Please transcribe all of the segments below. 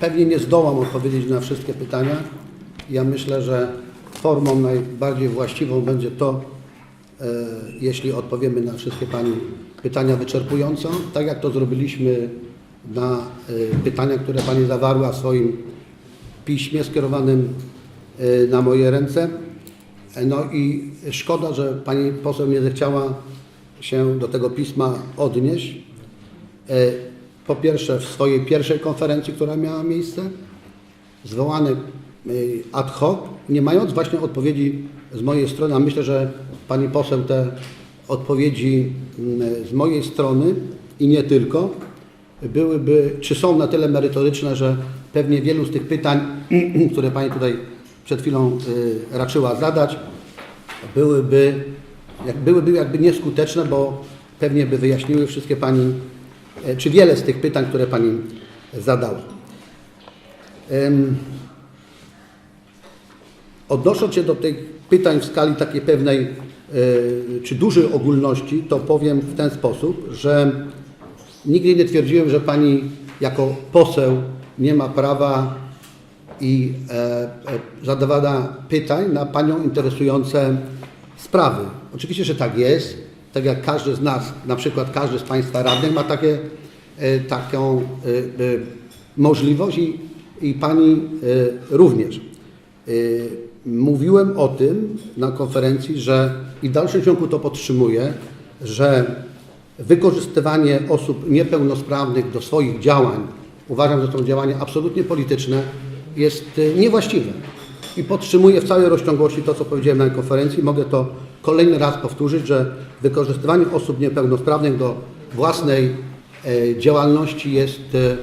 pewnie nie zdołam odpowiedzieć na wszystkie pytania. Ja myślę, że formą najbardziej właściwą będzie to, e, jeśli odpowiemy na wszystkie Pani pytania wyczerpująco, tak jak to zrobiliśmy na e, pytania, które Pani zawarła w swoim piśmie skierowanym e, na moje ręce. No i szkoda, że Pani poseł nie zechciała się do tego pisma odnieść. E, Po pierwsze w swojej pierwszej konferencji, która miała miejsce, zwołany y, ad hoc, nie mając właśnie odpowiedzi z mojej strony, a myślę, że pani poseł te odpowiedzi z mojej strony i nie tylko, byłyby, czy są na tyle merytoryczne, że pewnie wielu z tych pytań, które pani tutaj przed chwilą y, raczyła zadać, byłyby, byłyby jakby nieskuteczne, bo pewnie by wyjaśniły wszystkie pani, e, czy wiele z tych pytań, które pani zadała. Odnosząc się do tych pytań w skali takiej pewnej e, czy dużej ogólności, to powiem w ten sposób, że nigdy nie twierdziłem, że Pani jako poseł nie ma prawa i e, e, zadawania pytań na Panią interesujące sprawy. Oczywiście, że tak jest. Tak jak każdy z nas, na przykład każdy z Państwa radnych ma takie, e, taką e, e, możliwość i, i Pani również. Mówiłem o tym na konferencji, że i w dalszym ciągu to podtrzymuję, że wykorzystywanie osób niepełnosprawnych do swoich działań, uważam, że to działania absolutnie polityczne, jest niewłaściwe. I podtrzymuję w całej rozciągłości to, co powiedziałem na konferencji. Mogę to kolejny raz powtórzyć, że wykorzystywanie osób niepełnosprawnych do własnej e, działalności jest e,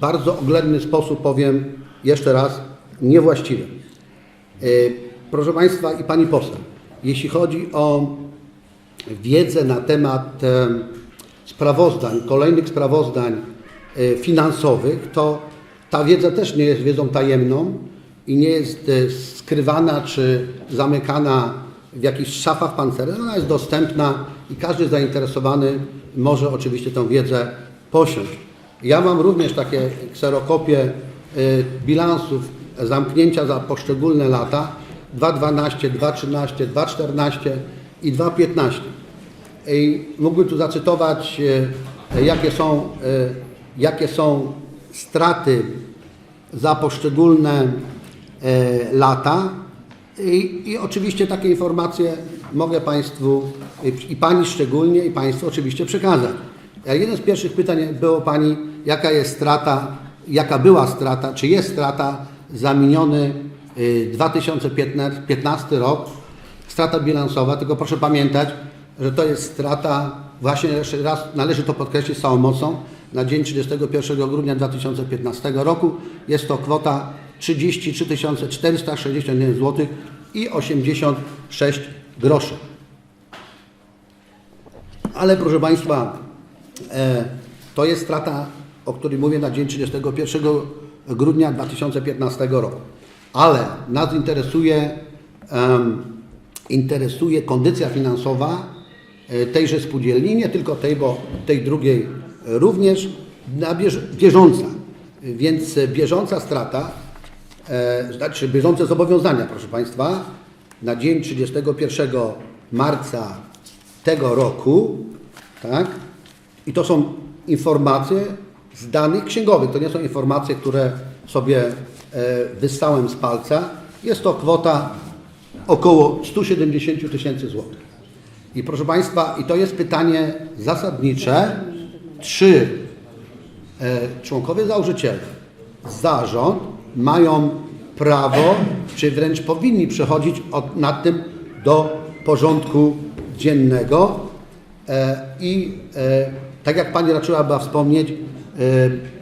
bardzo oględny sposób, powiem jeszcze raz, niewłaściwy. E, Proszę Państwa i Pani poseł, jeśli chodzi o wiedzę na temat sprawozdań, kolejnych sprawozdań finansowych, to ta wiedza też nie jest wiedzą tajemną i nie jest e, skrywana czy zamykana w jakichś szafach pancernych. Ona jest dostępna i każdy zainteresowany może oczywiście tę wiedzę posiąść. Ja mam również takie kserokopie e, bilansów zamknięcia za poszczególne lata 2012, 2013, 2014 i 2015. I mógłbym tu zacytować, e, jakie są, jakie są straty za poszczególne lata. I, I oczywiście takie informacje mogę Państwu i, Pani szczególnie i Państwu oczywiście przekazać. A Jedno z pierwszych pytań było Pani, jaka jest strata, jaka była strata, czy jest strata za miniony y, 2015 rok, strata bilansowa, tylko proszę pamiętać, że to jest strata, właśnie jeszcze raz należy to podkreślić z całą mocą, na dzień 31 grudnia 2015 roku jest to kwota 33 461 zł i 86 groszy. Ale proszę Państwa, e, to jest strata, o której mówię na dzień 31 grudnia 2015 roku. Ale nas interesuje, interesuje kondycja finansowa e, tejże spółdzielni, nie tylko tej, bo tej drugiej również, na bież, bieżąca. Więc bieżąca strata, znaczy bieżące zobowiązania, proszę Państwa, na dzień 31 marca tego roku, tak? I to są informacje z danych księgowych. To nie są informacje, które sobie e, wyssałem z palca. Jest to kwota około 170 tysięcy złotych. I proszę Państwa, i to jest pytanie zasadnicze, czy e, członkowie założyciele, zarząd mają prawo, czy wręcz powinni przechodzić od, nad tym do porządku dziennego e, i e, tak jak Pani raczyła była wspomnieć, e,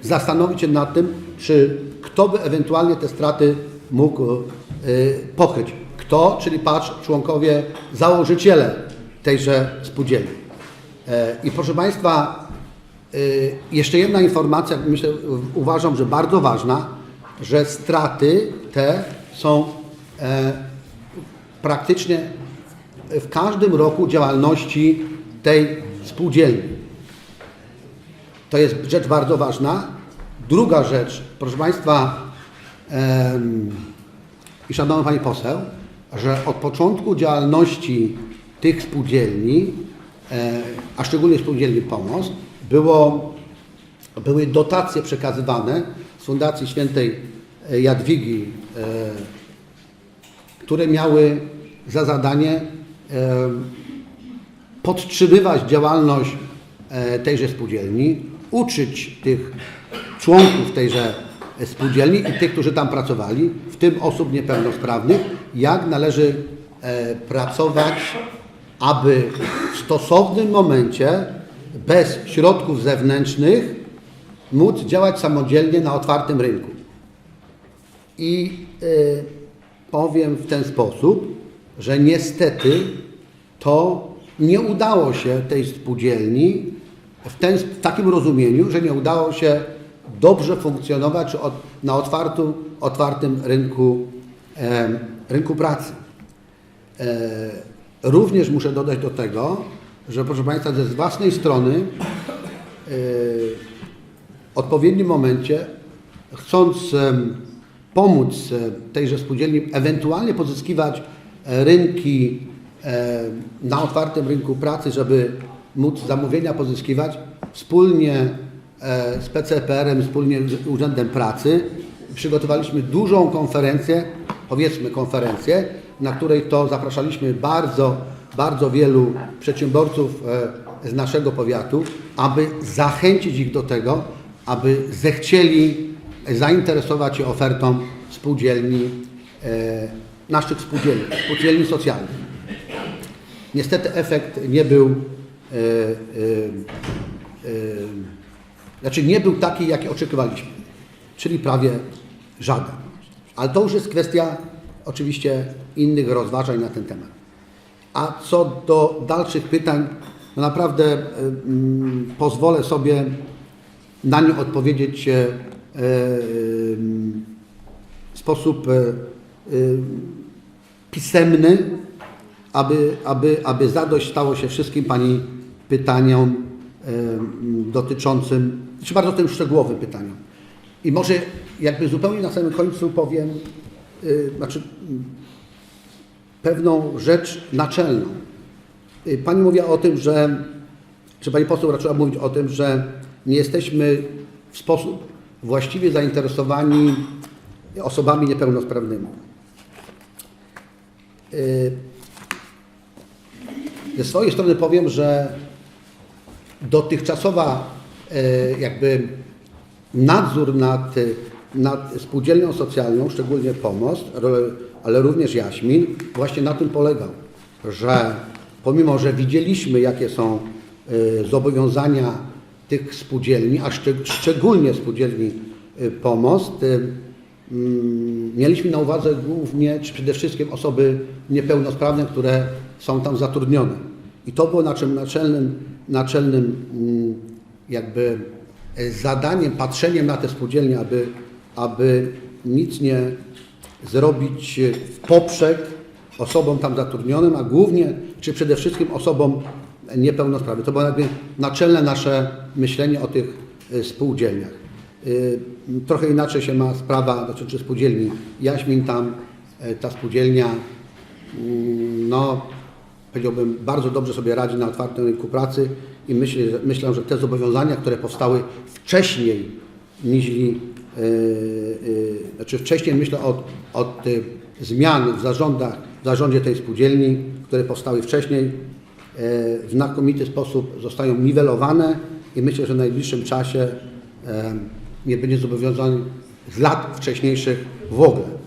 zastanowić się nad tym, czy kto by ewentualnie te straty mógł e, pokryć. Kto, czyli patrz, członkowie, założyciele tejże spółdzielni. E, I proszę Państwa, y, jeszcze jedna informacja, myślę, uważam, że bardzo ważna, że straty te są e, praktycznie w każdym roku działalności tej spółdzielni. To jest rzecz bardzo ważna, Druga rzecz, proszę Państwa em, i Szanowny Pani Poseł, że od początku działalności tych spółdzielni, e, a szczególnie spółdzielni Pomost, było, były dotacje przekazywane z Fundacji Świętej Jadwigi, e, które miały za zadanie em, podtrzymywać działalność e, tejże spółdzielni, uczyć tych członków tejże spółdzielni i tych, którzy tam pracowali, w tym osób niepełnosprawnych, jak należy e, pracować, aby w stosownym momencie, bez środków zewnętrznych, móc działać samodzielnie na otwartym rynku. I e, powiem w ten sposób, że niestety to nie udało się tej spółdzielni w, ten, w takim rozumieniu, że nie udało się dobrze funkcjonować od, na otwartu, otwartym rynku, e, rynku pracy. E, również muszę dodać do tego, że proszę Państwa, ze własnej strony e, w odpowiednim momencie, chcąc em, pomóc e, tejże spółdzielni, ewentualnie pozyskiwać e, rynki e, na otwartym rynku pracy, żeby móc zamówienia pozyskiwać, wspólnie z PCPR-em, wspólnie z Urzędem Pracy. Przygotowaliśmy dużą konferencję, powiedzmy konferencję, na której to zapraszaliśmy bardzo, bardzo wielu przedsiębiorców z naszego powiatu, aby zachęcić ich do tego, aby zechcieli zainteresować się ofertą spółdzielni, e, naszych spółdzielni, spółdzielni socjalnych. Niestety efekt nie był, e, e, znaczy nie był taki, jaki oczekiwaliśmy, czyli prawie żaden. Ale to już jest kwestia oczywiście innych rozważań na ten temat. A co do dalszych pytań, no naprawdę mm, pozwolę sobie na nie odpowiedzieć w sposób e, e, pisemny, aby, aby, aby zadość stało się wszystkim Pani pytaniom e, dotyczącym, czy bardzo tym szczegółowym pytaniom. I może jakby zupełnie na samym końcu powiem, znaczy pewną rzecz naczelną. Pani mówiła o tym, że, czy Pani poseł raczyła mówić o tym, że nie jesteśmy w sposób właściwie zainteresowani osobami niepełnosprawnymi. Y, Ze swojej strony powiem, że dotychczasowa e, jakby nadzór nad, nad spółdzielnią socjalną, szczególnie Pomost, ale również Jaśmin, właśnie na tym polegał, że pomimo, że widzieliśmy, jakie są e, zobowiązania tych spółdzielni, a szczeg- szczególnie spółdzielni e, Pomost, e, mm, mieliśmy na uwadze głównie, czy przede wszystkim osoby niepełnosprawne, które są tam zatrudnione. I to było naszym naczelnym, naczelnym mm, jakby e, zadaniem, patrzeniem na te spółdzielnie, aby, aby nic nie zrobić w poprzek osobom tam zatrudnionym, a głównie, czy przede wszystkim osobom niepełnosprawnym. To było jakby naczelne nasze myślenie o tych e, spółdzielniach. Y, Trochę inaczej się ma sprawa dotyczy spółdzielni Jaśmin. Tam e, ta spółdzielnia, mm, no powiedziałbym, bardzo dobrze sobie radzi na otwartym rynku pracy i myślę, myślę, że te zobowiązania, które powstały wcześniej niż, yy, yy, znaczy wcześniej myślę od, od zmian w zarządach, w zarządzie tej spółdzielni, które powstały wcześniej, w znakomity sposób zostają niwelowane i myślę, że w najbliższym czasie nie będzie zobowiązań z lat wcześniejszych w ogóle.